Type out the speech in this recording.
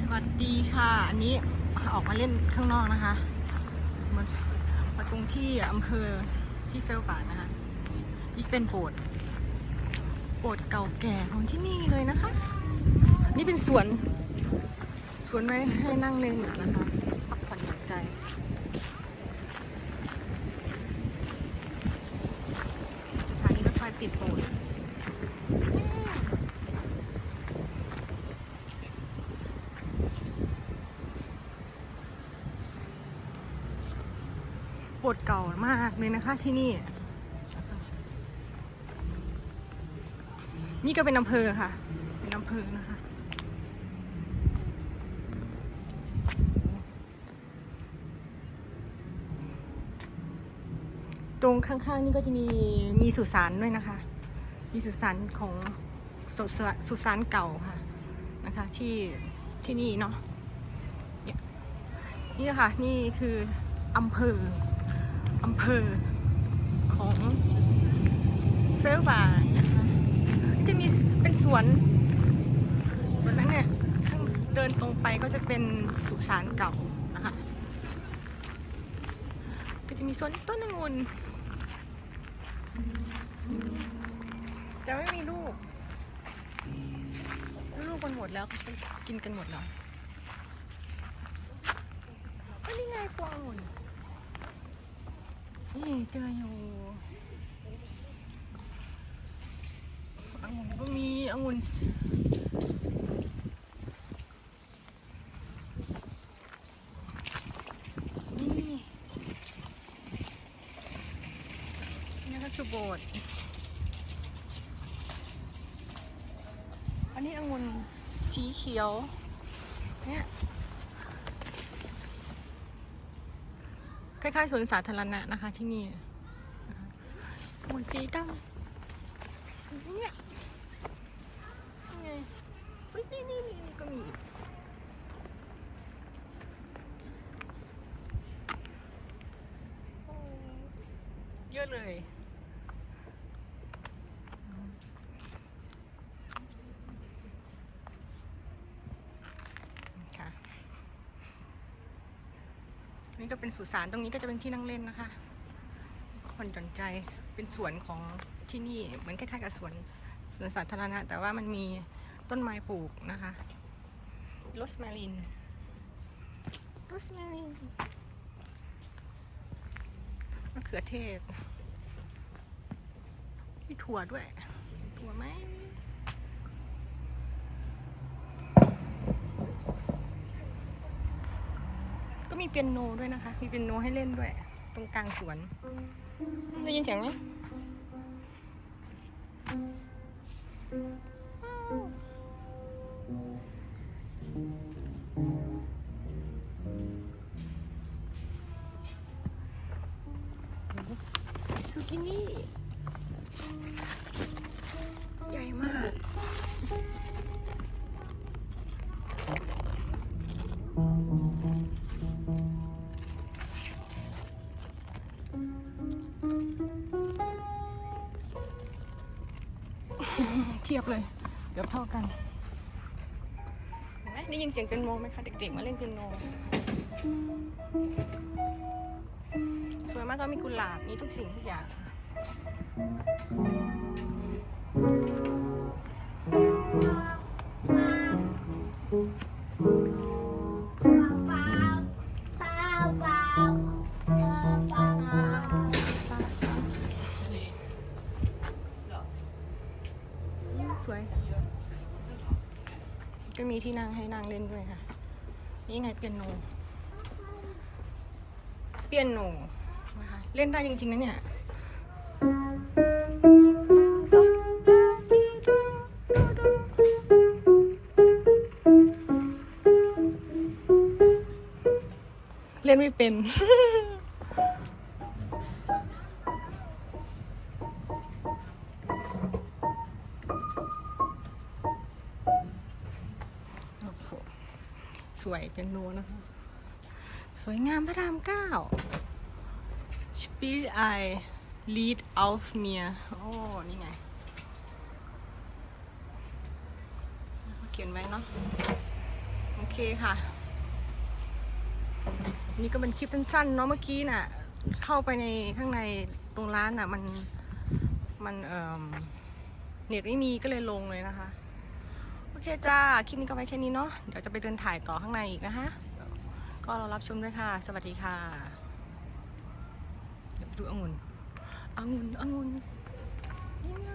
สวัสดีค่ะ อันนี้ออกมาเล่นข้างนอกนะคะมามาตรงที่อำเภอที่เฟลป่านะคะนี่เป็นโบสถ์โบสถ์เก่าแก่ของที่นี่เลยนะคะ นี่เป็นสวนสวนไว้ให้นั่งเล่นนะคะพักผ่อนหย่อนใจสถานีรถไฟติดโบสถ์ โบสถ์เก่ามากเลยนะคะที่นี่ นี่ก็เป็นอำเภอค่ะ เป็นอำเภอนะคะ ตรงข้างๆนี่ก็จะมีมีสุสานด้วยนะคะ มีสุสานของสุสานสุสานเก่าค่ะนะคะที่ที่นี่เนาะนี่ค่ะ นี่คืออำเภอ อำเภอของเฟลบานะคะจะมีเป็นสวน สวนนั้นเนี่ยข้างเดินตรงไปก็จะเป็นสุสานเก่านะคะ ก็จะมีสวนต้นองุ่นจะไม่มีลูก ลูกมันหมดแล้วกินกันหมดแล้วก็นี่ไงพวงองุ่นนี่ เจออยู่องุ่นก็มีองุ่นนี่นี่ก็คือโบสถ์อันนี้องุ่นสีเขียวเนี่ย คล้ายๆสวนสาธารณะนะคะที่นี่หมูสีดำเนี่ยนี่ไงนี่นี่นี่นี่ก็มีอีกเยอะเลย นี่ก็เป็นสุสานตรงนี้ก็จะเป็นที่นั่งเล่นนะคะผ่อนหย่อนใจเป็นสวนของที่นี่เหมือนคล้ายๆกับสวนสวนสาธารณะ แต่ว่ามันมีต้นไม้ปลูกนะคะโรสแมรินโรสแมรินมะเขือเทศมีถั่วด้วย ถั่วไหม ก็ มีเปียโนด้วยนะคะ มีเปียโนให้เล่นด้วย ตรงกลางสวนได้ยินเสียงไหมซูกินี่ เทียบเลย เกือบเท่ากันเห็นไหมได้ยินเสียงเป็นโนไหมคะเด็กๆมาเล่นเป็นโนสวยมากก็มีกุหลาบมีทุกสิ่งทุกอย่างค่ะ มีที่นั่งให้นั่งเล่นด้วยค่ะ นี่ไงเปียโน เปียโนนะคะเล่นได้จริงๆนะเนี่ยเล่นไม่เป็น วยเป็นโนนะคะ สวยงามพระรามเก้า Spiel I Lied auf mir โอ้ นี่ไงเขียนไว้เนาะ โอเคเคค่ะ นี่ก็เป็นคลิปสั้นๆ เนาะเมื่อกี้น่ะ เข้าไปในข้างในตรงร้านน่ะ มัน มันเอ่อเน็ตไม่มีก็เลยลงเลยนะคะ โอเคจ้า คลิปนี้ก็ไว้แค่นี้เนาะ เดี๋ยวจะไปเดินถ่ายต่อข้างในอีกนะคะ ก็รอรับชมด้วยค่ะ สวัสดีค่ะ เดี๋ยวไปดูองุ่นองุ่นองุ่นนี่ไง